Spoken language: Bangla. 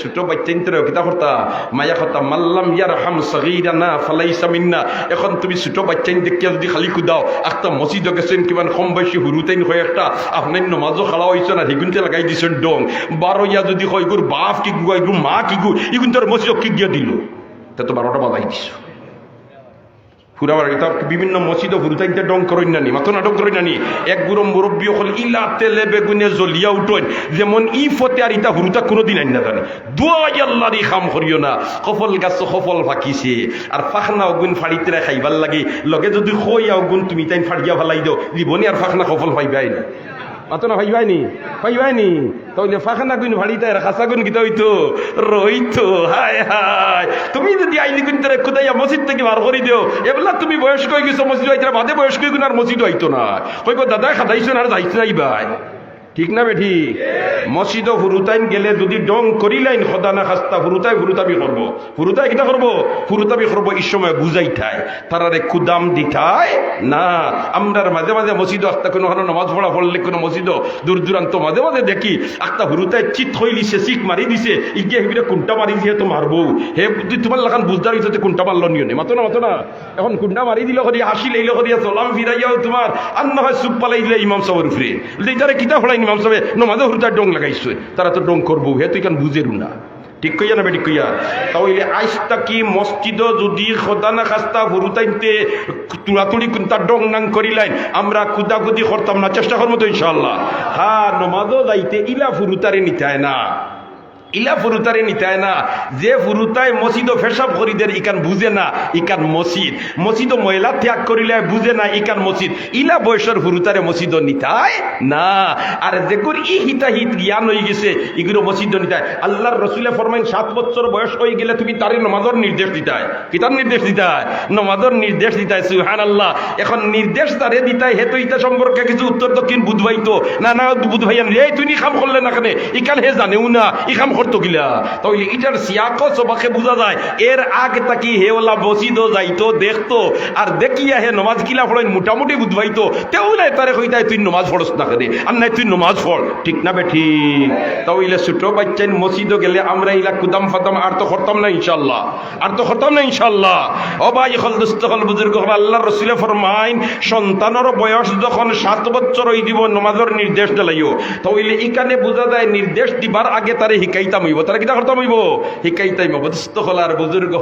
ছোট কিতা মায়া কথা, মাল্লাম ইয়ার হাম এখন তুমি ছোট বাচ্চাইন দেখে যদি খালি কুদাও একটা মসজিদ গেছেন, কিমান কম বয়সী হুরুতাইন হয়ে একটা, আপনার নমাজও খালা হয়েছে না হিগুনতে লাগাই দিছেন ডং। বারো ইয়া যদি হয় গুর বাপ কি গু মা কি গু, ইগুন তোর মসজিদ কি গিয়ে দিল? তো বারোটা বাজাই দিছ। ফুরাবার এটা বিভিন্ন মসজিদ হুরুতাইতে ডং করেন নানি মাথো নাটক করেন নানি এক গুরম মুরব্বী হল, ইলা তেলে বেগুনে জ্বলিয়া উঠোন যেমন ই ফতে আর ইটা হুরুতা কোনোদিন আইন না জানে। দুয়াই আল্লাহর খাম করিও না সফল গাছ সফল ফাঁকিছে, আর ফাখনা অগুন ফাড়িতে খাইবার লাগে। লগে যদি খই অগুন তুমি তাই ফাড়িয়া ভালাই দাও, জীবনে আর ফাখনা সফল পাইবাই না। মাতো না ভাইবাই নি, পাইবাই নি। তাহলে ফাখানা গুণ ভাড়িতে আর খাসা গুণ গীতা হইতো? রইতো, হায় হায়। তুমি যদি আইনি গুণ তারে খুদাইয়া মসজিদ থেকে বার করে দিও, এবেলা তুমি বয়স্ক হয়ে গেছো, মসজিদ হইতে বাদে বয়স্ক হয়ে আর মসজিদ হইতো না। কইব দাদা, খাদাইছো না আর যাইছো নাই ভাই ঠিক না বেঠি মসজিদ হুরুতাইন গেলে যদি ডং করিলাইন, সদা না খাস্তা হুরুতাই হুরুতাবি করব। হুরুতাই কিটা করব? হুরুতাবি করব এই সময় বুঝাই থাই তারারে কুদাম দিঠায় না। আমরার মাঝে মাঝে মসজিদ আস্তা কোনো কোনো নমাজ পড়া পড়লে কোনো মসজিদ দূর দূরান্ত মাঝে মাঝে দেখি আস্তা হুরুতাই চিত হই দিছে চিক মারি দিছে। ইগে হেবিরে কুন্টা মারি দিয়ে তো মারবো। হে তোমার লাগান বুঝদার হইতে কুন্টা মারল নিও নে। মাতো না মাতো না। এখন কুন্টা মারি দিল করিয়া হাসি লাইল করিয়া চলাম ফিরাইয়াও তোমার। আর না হয় সুপ পালাই দিলে ইমাম সাহেবের উপরে। তারে কিতা ফলাই ইমাম সাহেব নমাজে হুরুতার ডং লাগাইছে। তারা তো ডং করব, হে, তুই কেন বুঝেরু না? ঠিক কইয়া না বেটি কইয়া? তাহলে আইস কি মসজিদ যদি খোদানা খাস্তা হুরুতাইতে তুড়াতুড়ি তার ডং নাং করি লাইন আমরা কুদাকুদি করতাম না, চেষ্টা করব তো ইনশাল্লাহ হ্যাঁ নমাজও যাইতে ইলা ফুরুতারে নিতায় না। ইলা ফুরুতারে নিতায় না। যে ফুরুতায় মসজিদ ফেসাব করিদের, ইকান বুঝে না, ইকান মসজিদ। মসজিদ ময়লা ত্যাগ করিলে বুঝে না, ইকান মসজিদ। ইলা বয়সের ফুরুতারে মসজিদ নিতায় না। আর যেগুর ই হিতা হিত জ্ঞান হয়ে গেছে, এগুলো মসজিদ নিতায়। আল্লাহর রসুলে ফরমাইন, সাত বছর বয়স হয়ে গেলে তুমি তারে নমাজর নির্দেশ দিতায়। কিতার নির্দেশ দিতায়? নমাজর নির্দেশ দিতায় সুহান আল্লাহ এখন নির্দেশ তারে দিতায় হেতু ইতা সম্পর্কে কিছু উত্তর দক্ষিণ বুধবাইতো না না, বুধবাইয়ান এই তুই কাম করলে না কেন? ইকান হে জানেও না ই করতো গিলা। তাহলে ইটার সিয়াক সবাকে বোঝা যায়। এর আগে তাকি হেওলা বসিদ যাইতো, দেখতো। আর দেখিয়া হে নমাজ কিলা পড়েন মোটামুটি বুধবাইতো নাই তারে কইতাই তুই নমাজ পড়স না কেন? আর নাই, তুই নমাজ পড়। ঠিক না বে ঠিক তাহলে ছোট বাচ্চাইন মসজিদও গেলে আমরা ইলা কুদাম ফাদাম আর তো করতাম না ইনশাল্লাহ আর তো করতাম না ইনশাল্লাহ ও ভাই হল দুস্থ হল বুজুর্গ হল আল্লাহ রসুলে ফরমাইন, সন্তানের বয়স যখন সাত বছর হই দিব, নমাজের নির্দেশ দিলাইও। তাহলে ইকানে বোঝা যায়, নির্দেশ দিবার আগে তারে শিকাইতাম হইব তারা কিতা করতাম হইব? শিকাইতাম হইব দুস্থ হল আর বুজুর্গ